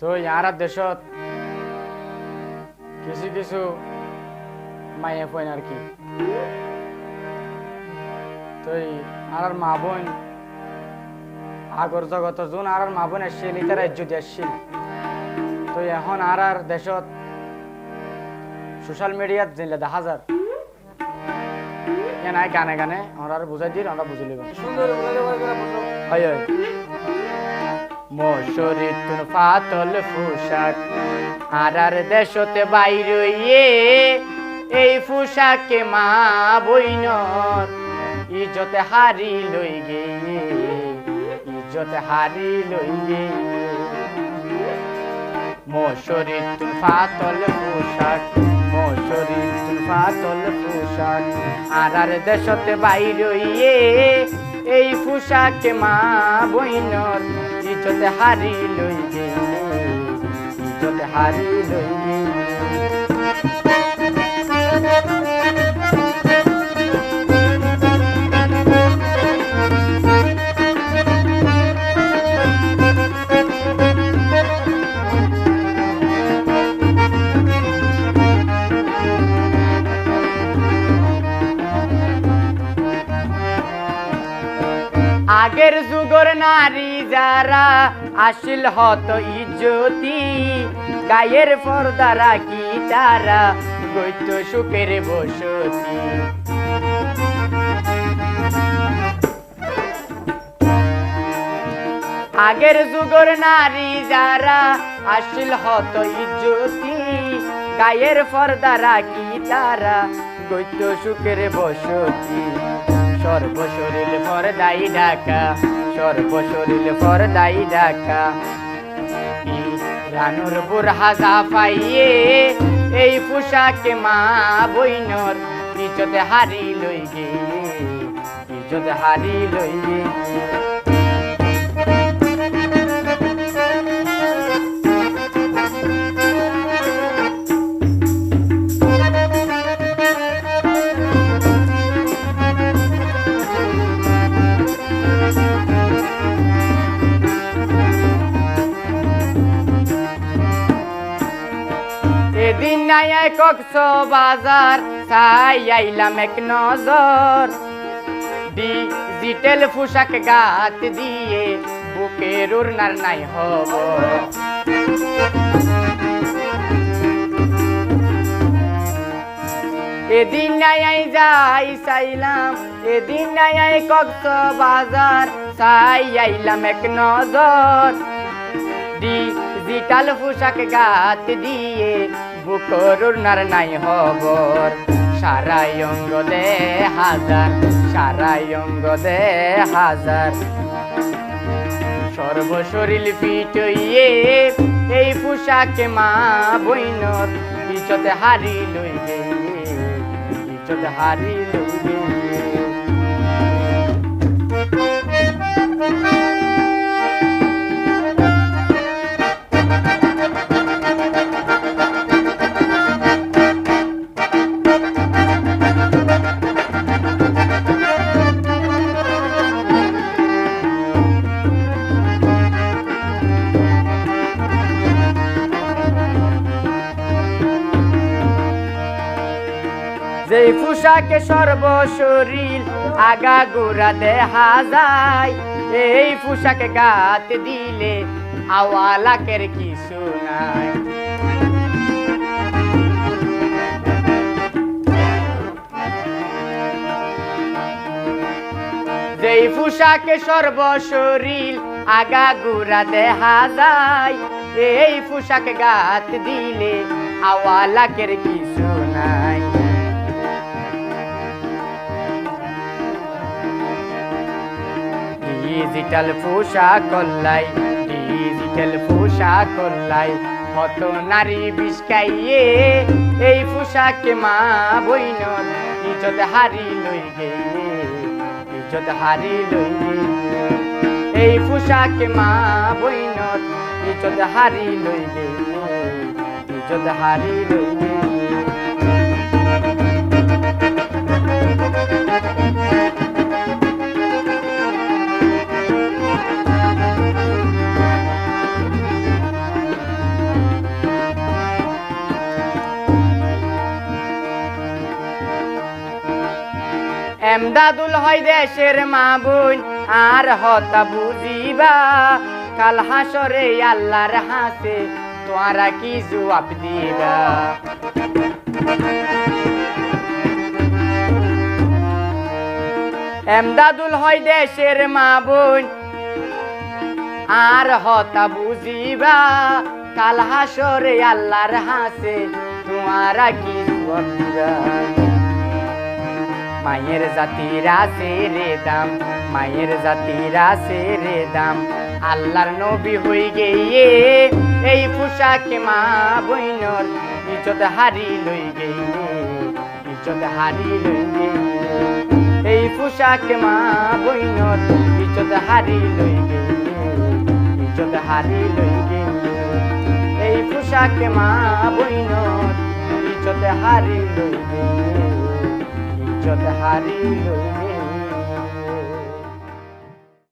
তো ইয়ার দেশত কিছু কিছু মাইয়া পয়েন আর কি। তো আর মা বোন আগর জগত যোন আর মা বোন আসছিল ইতারা ইজ্জত আসছিল। তো এখন আর আর দেশত সোশ্যাল মিডিয়াত যেগুলো দেখা যার। এ নাই গানে গানে আমরা আর বুঝাই দিই আমরা বুঝে লিব হয় হয়। মশরি তুন পাতল পোশাক আর আর দেশতে বাইরে ইয়ে এই পোশাকে মা বইনর ইজতে হারি লই গে ইজতে হারি লই গে মশরি তুন পাতল পোশাক মশরি তুন পাতল পোশাক আর আর দেশতে বাইরে ইয়ে এই পোশাকে মা বইনর ইজতে হারি লই গে ইজতে হারি লই আগের যুগর নারী যারা আসিল হত ইজ্জতি, গায়ের পর্দারা কি তারা গৈত সুখের বসতি। আগের যুগর নারী যারা আসিল হত ইজ্জতি, গায়ের পর্দারা কি তারা গৈত সুখের বসতি। সর্বশরীর পর্দাই ঢাকা সর্বশরীর পর্দাই ঢাকা। রানুর বুড়হা পাইয়ে এই পোশাকে মা বইনর ইজতে হারি লই গে ইজতে হারি লই গে এদিন নাই কক্স বাজার, তাই আইলাম এক নজর। ডিজিটাল পোশাক গাত দিয়ে বুকের উড়নার নাই হব এদিন নাই যাই চাইলাম, এদিন নাই কক্স বাজার চাই আইলাম এক নজর। ডিজিটাল পোশাক গাত দিয়ে বুকর নার নাই হবর। সারাই অঙ্গ দে হাজার, সারাই অঙ্গ দে হাজার। সর্বশরীর পিটইয়ে এই পোশাকে মা বইনর ইচতে হারি লই গে ইজতে হারি লই গে যে সর্বশরীর আগা গোড়া দেখা যায় এই পোশাকে গাত দিলে আওয়ালাকের কিছু নাই। যেই পোশাকে সর্বশরীর আগা গোড়া দেখা যায় এই পোশাক গাত দিলে আওয়ালাকের কিছু ডিজিটাল পোশাক কল্লাই ডিজিটাল পোশাক কল্লাই কত নারী বিস্কাইয়ে এই পোশাকে মা বইনর ইজত হারি লই গে ইজত হারি লই গে এই পোশাকে মা বইনর ইজত হারি লই গে ইজত হারি লই গে এমদাদুল হয় দেশের মা বোন, আর হতা বুঝিবা, কাল হাসরে আল্লাহর হাসে তোরা কি জবাব দিবা? এমদাদুল হয় দেশের মা বোন, আর হতা বুঝিবা, কাল হাসরে আল্লাহর হাসে তোমারা কি জবাব দিবা? মায়ের জাতিরা সে রে দাম, মায়ের জাতিরা সে রে দাম। আল্লাহর নবী হই গিয়ে এই পোশাকে মা বইনর ইজ্জত হারি লই গিয়ে ইজ্জত হারি লই গিয়ে এই পোশাকে মা বইনর ইজ্জত হারি লই গিয়ে ইজ্জত হারি লই গিয়ে এই পোশাকে মা বইনর ইজ্জত হারি লই গিয়ে ইজ্জত হারি লইবে